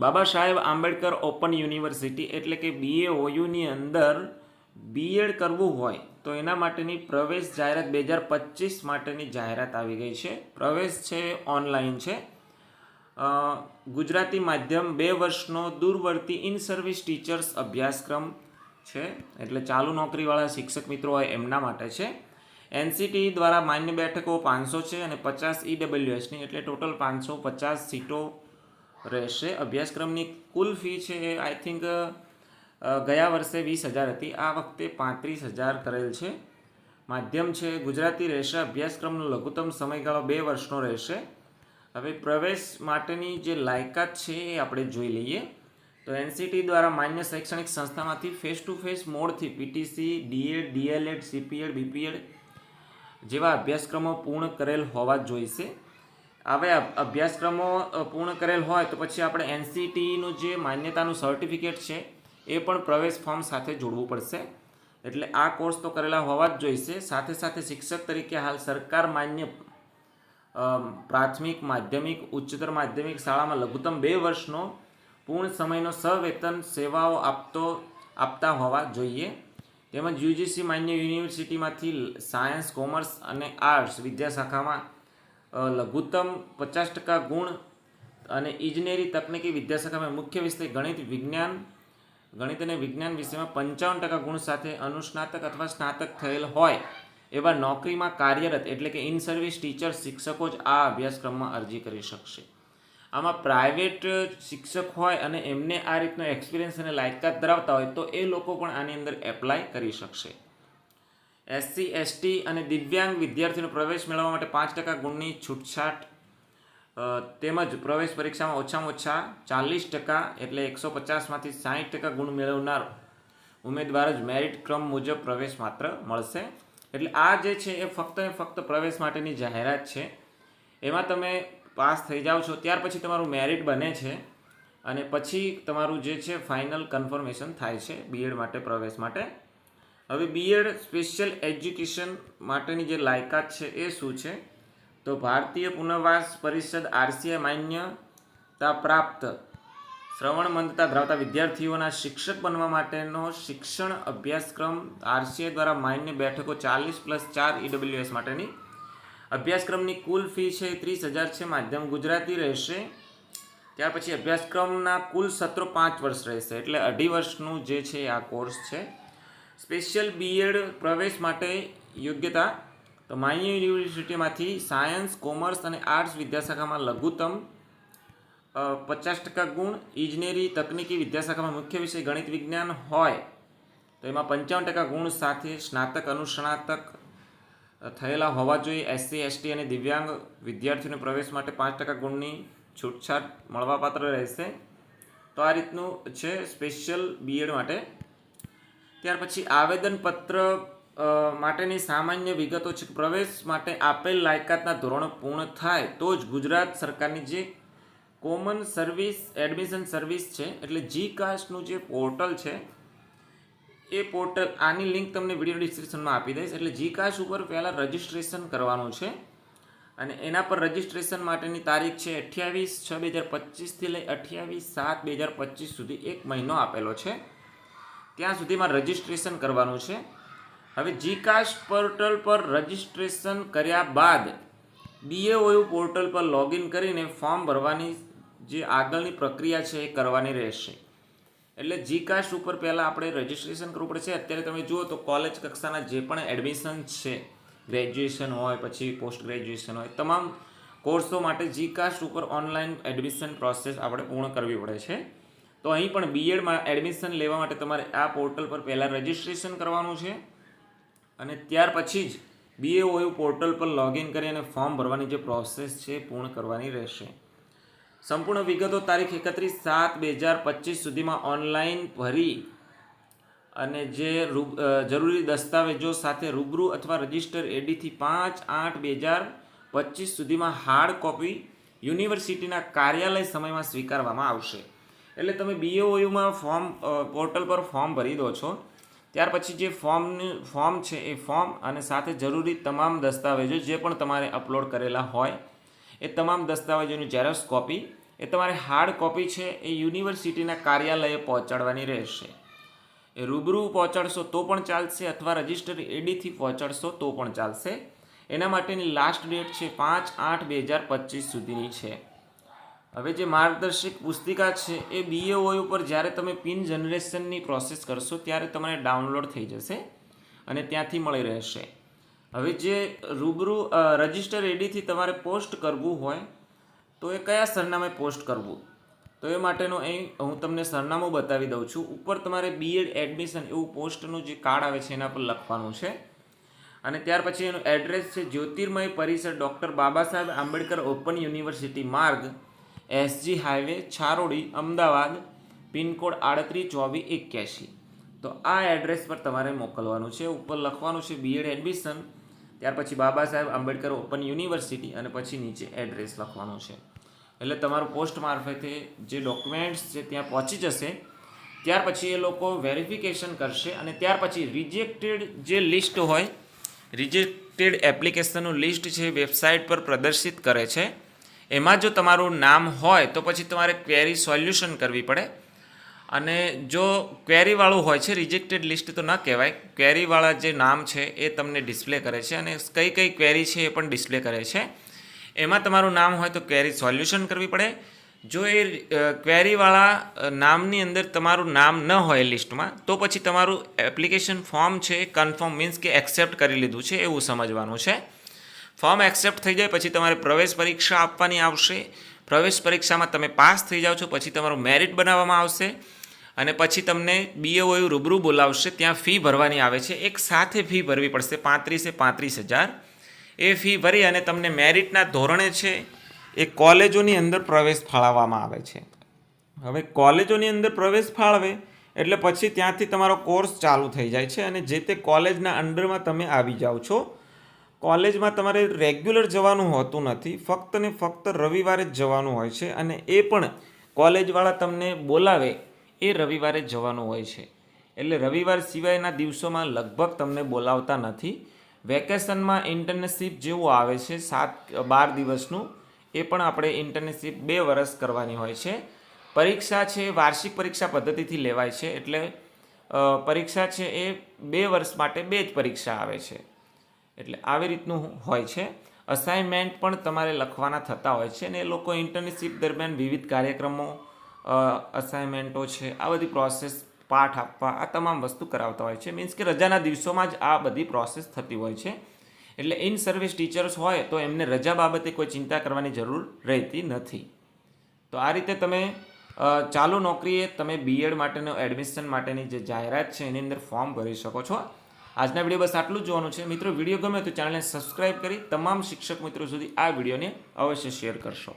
બાબા Saheb Ambedkar open university એટલે કે બીએઓયુની અંદર બીએડ કરવું હોય તો એના માટેની પ્રવેશ જાહેરાત બે હજાર પચીસ માટેની જાહેરાત આવી ગઈ છે. પ્રવેશ છે, ઓનલાઈન છે. ગુજરાતી માધ્યમ બે વર્ષનો દૂરવર્તી ઇન સર્વિસ ટીચર્સ અભ્યાસક્રમ છે. એટલે ચાલુ નોકરીવાળા શિક્ષક મિત્રો હોય એમના માટે છે. એનસીટી દ્વારા માન્ય બેઠકો પાંચસો છે અને પચાસ ઈડબ્લ્યુએસની એટલે ટોટલ પાંચસો પચાસ સીટો રહેશે. અભ્યાસક્રમની કુલ ફી છે એ આઈ થિંક ગયા વર્ષે વીસ હજાર હતી. આ વખતે પાંત્રીસ હજાર કરેલ છે. માધ્યમ છે ગુજરાતી રહેશે. અભ્યાસક્રમનો લઘુત્તમ સમયગાળો બે વર્ષનો રહેશે. હવે પ્રવેશ માટેની જે લાયકાત છે એ આપણે જોઈ લઈએ. તો એનસીટી દ્વારા માન્ય શૈક્ષણિક સંસ્થામાંથી face to face મોડથી PTC DEd DElEd CPEd BPEd જેવા અભ્યાસક્રમો પૂર્ણ કરેલ હોવા જોઈશે. અભ- અભ્યાસક્રમો પૂર્ણ કરેલ હોય તો પછી આપણે એનસીટીનું જે માન્યતાનું સર્ટિફિકેટ છે, એ પણ પ્રવેશ ફોર્મ સાથે જોડવું પડશે. એટલે આ કોર્સ તો કરેલા હોવા જ જોઈશે. સાથે સાથે શિક્ષક તરીકે હાલ સરકાર માન્ય પ્રાથમિક, માધ્યમિક, ઉચ્ચતર માધ્યમિક શાળામાં લઘુત્તમ બે વર્ષનો પૂર્ણ સમયનો સવેતન સેવાઓ આપતો, આપતા હોવા જોઈએ. તેમજ યુજીસી માન્ય યુનિવર્સિટીમાંથી સાયન્સ, કોમર્સ અને આર્ટ્સ વિદ્યાશાખામાં લઘુત્તમ પચાસ ટકા ગુણ અને ઇજનેરી તકનીકી વિદ્યાશાખામાં મુખ્ય વિષય ગણિત વિજ્ઞાન. ગણિત અને વિજ્ઞાન વિષયમાં પંચાવન ટકા ગુણ સાથે અનુસ્નાતક અથવા સ્નાતક થયેલ હોય એવા નોકરીમાં કાર્યરત એટલે કે ઇન સર્વિસ ટીચર શિક્ષકો જ આ અભ્યાસક્રમમાં અરજી કરી શકશે. આમાં પ્રાઇવેટ શિક્ષક હોય અને એમને આ રીતનો એક્સપિરિયન્સ અને લાયકાત ધરાવતા હોય તો એ લોકો પણ આની અંદર એપ્લાય કરી શકશે. એસસી, એસટી અને દિવ્યાંગ વિદ્યાર્થીઓનો પ્રવેશ મેળવવા માટે પાંચ ટકા ગુણની છૂટછાટ તેમજ પ્રવેશ પરીક્ષામાં ઓછામાં ઓછા ચાલીસ ટકા એટલે એકસો પચાસમાંથી સાહીઠ ટકા ગુણ મેળવનાર ઉમેદવાર જ મેરિટ ક્રમ મુજબ પ્રવેશ માત્ર મળશે. એટલે આ જે છે એ ફક્ત ને ફક્ત પ્રવેશ માટેની જાહેરાત છે. એમાં તમે પાસ થઈ જાઓ છો, ત્યાર પછી તમારું મેરિટ બને છે અને પછી તમારું જે છે ફાઇનલ કન્ફર્મેશન થાય છે બીએડ માટે, પ્રવેશ માટે. હવે બીએડ સ્પેશિયલ એજ્યુકેશન માટેની જે લાયકાત છે એ શું છે? તો ભારતીય પુનર્વાસ પરિષદ આરસીઆઈ માન્યતા પ્રાપ્ત શ્રવણ મંદતા ધરાવતા વિદ્યાર્થીઓના શિક્ષક બનવા માટેનો શિક્ષણ અભ્યાસક્રમ આરસીઆઈ દ્વારા માન્ય બેઠકો ચાલીસ પ્લસ ચાર ઈડબ્લ્યુએસ માટેની અભ્યાસક્રમની કુલ ફી છે ત્રીસ હજાર છે, માધ્યમ ગુજરાતી રહેશે. ત્યાર પછી અભ્યાસક્રમના કુલ સત્રો પાંચ વર્ષ રહેશે, એટલે અઢી વર્ષનું જે છે આ કોર્સ છે. સ્પેશિયલ બીએડ પ્રવેશ માટે યોગ્યતા તો માન્ય યુનિવર્સિટીમાંથી સાયન્સ, કોમર્સ અને આર્ટ્સ વિદ્યાશાખામાં લઘુત્તમ પચાસ ટકા ગુણ, ઇજનેરી, તકનીકી વિદ્યાશાખામાં મુખ્ય વિષય ગણિત વિજ્ઞાન હોય તો એમાં પંચાવન ટકા ગુણ સાથે સ્નાતક, અનુસ્નાતક થયેલા હોવા જોઈએ. એસસી એસટી અને દિવ્યાંગ વિદ્યાર્થીઓને પ્રવેશ માટે પાંચ ટકા ગુણની છૂટછાટ મળવાપાત્ર રહેશે. તો આ રીતનું છે સ્પેશિયલ બીએડ માટે ત્યાર પછી આવેદનપત્ર માટેની સામાન્ય વિગતો છે પ્રવેશ માટે આપેલ લાયકાતના ધોરણો પૂર્ણ થાય તો જ ગુજરાત સરકારની જે કોમન સર્વિસ, એડમિશન સર્વિસ છે, એટલે જી કાસ્ટનું જે પોર્ટલ છે, એ પોર્ટલ આની લિંક તમને વીડિયો ડિસ્ક્રિપ્શનમાં આપી દઈશ. એટલે જી કાસ્ટ ઉપર પહેલાં રજિસ્ટ્રેશન કરવાનું છે અને એના પર રજિસ્ટ્રેશન માટેની તારીખ છે અઠ્યાવીસ છ બે હજાર પચીસથી લઈ અઠ્યાવીસ સાત બે હજાર પચીસ સુધી એક મહિનો આપેલો છે. ત્યાં સુધીમાં રજિસ્ટ્રેશન કરવાનું છે. હવે જીકાસ્ટ પોર્ટલ પર રજિસ્ટ્રેશન કર્યા બાદ બીએઓયુ પોર્ટલ પર લોગિન કરીને ફોર્મ ભરવાની જે આગળની પ્રક્રિયા છે એ કરવાની રહેશે. એટલે જીકાસ્ટ ઉપર પહેલાં આપણે રજિસ્ટ્રેશન કરવું પડશે. અત્યારે તમે જુઓ તો કોલેજ કક્ષાના જે પણ એડમિશન છે, ગ્રેજ્યુએશન હોય, પછી પોસ્ટ ગ્રેજ્યુએશન હોય, તમામ કોર્સો માટે જીકાસ્ટ ઉપર ઓનલાઈન એડમિશન પ્રોસેસ આપણે પૂર્ણ કરવી પડે છે. તો અહીં પણ બીએડમાં એડમિશન લેવા માટે તમારે આ પોર્ટલ પર પહેલાં રજિસ્ટ્રેશન કરવાનું છે. અને ત્યાર પછી જ બીએઓયુ પોર્ટલ પર લોગિન કરી અને ફોર્મ ભરવાની જે પ્રોસેસ છે પૂર્ણ કરવાની રહેશે. સંપૂર્ણ વિગતો તારીખ એકત્રીસ સાત બે હજાર પચીસ સુધીમાં ઓનલાઈન ભરી અને જે જરૂરી દસ્તાવેજો સાથે રૂબરૂ અથવા રજિસ્ટર એડીથી પાંચ આઠ બે હજાર પચીસ સુધીમાં હાર્ડ કોપી યુનિવર્સિટીના કાર્યાલય સમયમાં સ્વીકારવામાં આવશે. એટલે તમે બીએઓયુમાં ફોર્મ પોર્ટલ પર ફોર્મ ભરી દો છો. ત્યાર પછી જે ફોર્મનું ફોર્મ છે એ ફોર્મ અને સાથે જરૂરી તમામ દસ્તાવેજો જે પણ તમારે અપલોડ કરેલા હોય, એ તમામ દસ્તાવેજોની ઝેરોક્સ કોપી એ તમારે હાર્ડ કોપી છે એ યુનિવર્સિટીના કાર્યાલયે પહોંચાડવાની રહેશે. એ રૂબરૂ પહોંચાડશો તો પણ ચાલશે અથવા રજિસ્ટર એડીથી પહોંચાડશો તો પણ ચાલશે. એના માટેની લાસ્ટ ડેટ છે પાંચ આઠ બે હજાર પચીસ સુધીની છે. હવે જે માર્ગદર્શક પુસ્તિકા છે એ બીએઓય ઉપર જ્યારે તમે પિન જનરેશનની પ્રોસેસ કરશો ત્યારે તમને ડાઉનલોડ થઈ જશે અને ત્યાંથી મળી રહેશે. હવે જે રૂબરૂ રજિસ્ટર એડીથી તમારે પોસ્ટ કરવું હોય, તો એ કયા સરનામે પોસ્ટ કરવું? તો એ માટેનું અહીં હું તમને સરનામું બતાવી દઉં છું. ઉપર તમારે બીએડ એડમિશન એવું પોસ્ટનું જે કાર્ડ આવે છે એના પર લખવાનું છે. અને ત્યાર પછી એનું એડ્રેસ છે જ્યોતિર્મય પરિસર doctor Baba Saheb Ambedkar open university માર્ગ SG highway Chharodi, Ahmedabad, pincode આડત્રીસ, ચોવીસ, એક્યાસી. તો આ એડ્રેસ પર તમારે મોકલવાનું છે. ઉપર લખવાનું છે બીએડ એડમિશન ત્યાર પછી બાબા સાહેબ આંબેડકર ઓપન યુનિવર્સિટી અને પછી નીચે એડ્રેસ લખવાનું છે. એટલે તમારું પોસ્ટ મારફતે જે ડોક્યુમેન્ટ્સ છે ત્યાં પહોંચી જશે. ત્યાર પછી એ લોકો વેરિફિકેશન કરશે અને ત્યાર પછી રિજેક્ટેડ જે લિસ્ટ હોય રિજેક્ટેડ એપ્લિકેશનનું લિસ્ટ છે વેબસાઇટ પર પ્રદર્શિત કરે છે. એમાં જો તમારું નામ હોય તો પછી તમારે ક્વેરી સોલ્યુશન કરવી પડે. અને જો ક્વેરીવાળું હોય છે રિજેક્ટેડ લિસ્ટ તો ન કહેવાય. ક્વેરીવાળા જે નામ છે એ તમને ડિસ્પ્લે કરે છે અને કઈ કઈ ક્વેરી છે એ પણ ડિસ્પ્લે કરે છે. એમાં તમારું નામ હોય તો ક્વેરી સોલ્યુશન કરવી પડે. જો એ ક્વેરીવાળા નામની અંદર તમારું નામ ન હોય લિસ્ટમાં તો પછી તમારું એપ્લિકેશન ફોર્મ છે કન્ફર્મ મીન્સ કે એક્સેપ્ટ કરી લીધું છે એવું સમજવાનું છે. ફોર્મ એક્સેપ્ટ થઈ જાય, પછી તમારે પ્રવેશ પરીક્ષા આપવાની આવશે. પ્રવેશ પરીક્ષામાં તમે પાસ થઈ જાઓ છો, પછી તમારું મેરિટ બનાવવામાં આવશે અને પછી તમને બીએઓયુ રૂબરૂ બોલાવશે, ત્યાં ફી ભરવાની આવે છે. એક સાથે ફી ભરવી પડશે, પાંત્રીસે પાંત્રીસ હજાર. એ ફી ભરી અને તમને મેરિટના ધોરણે છે, એ કોલેજોની અંદર પ્રવેશ ફાળવવામાં આવે છે. હવે કોલેજોની અંદર પ્રવેશ ફાળવે, એટલે પછી ત્યાંથી તમારો કોર્સ ચાલુ થઈ જાય છે અને જે તે કોલેજના અંડરમાં તમે આવી જાઓ છો કોલેજમાં તમારે રેગ્યુલર જવાનું હોતું નથી, ફક્ત ને ફક્ત રવિવારે જ જવાનું હોય છે અને એ પણ કોલેજવાળા તમને બોલાવે એ રવિવારે જવાનું હોય છે. એટલે રવિવાર સિવાયના દિવસોમાં લગભગ તમને બોલાવતા નથી. વેકેશનમાં ઇન્ટર્નશીપ જેવું આવે છે, સાત, બાર દિવસનું, એ પણ આપણે ઇન્ટર્નશીપ બે વર્ષ કરવાની હોય છે. પરીક્ષા છે, વાર્ષિક પરીક્ષા પદ્ધતિથી લેવાય છે, એટલે પરીક્ષા છે એ બે વર્ષ માટે બે જ પરીક્ષા આવે છે. એટલે આવી રીતનું હોય છે. અસાઇનમેન્ટ પણ તમારે લખવાના થતા હોય છે અને એ લોકો ઇન્ટર્નશીપ દરમિયાન વિવિધ કાર્યક્રમો અસાઇનમેન્ટો છે, આ બધી પ્રોસેસ પાઠ આપવા, આ તમામ વસ્તુ કરાવતા હોય છે. મીન્સ કે રજાના દિવસોમાં જ આ બધી પ્રોસેસ થતી હોય છે. એટલે ઇન સર્વિસ ટીચર્સ હોય તો એમને રજા બાબતે કોઈ ચિંતા કરવાની જરૂર રહેતી નથી. તો આ રીતે તમે ચાલુ નોકરીએ તમે બીએડ માટેનો એડમિશન માટેની જે જાહેરાત છે એની અંદર ફોર્મ ભરી શકો છો. આજના વીડિયો બસ આટલું જ જોવાનું છે. મિત્રો વીડિયો ગમે તો ચેનલને સબસ્ક્રાઈબ કરી તમામ શિક્ષક મિત્રો સુધી આ વિડીયોને અવશ્ય શેર કરશો.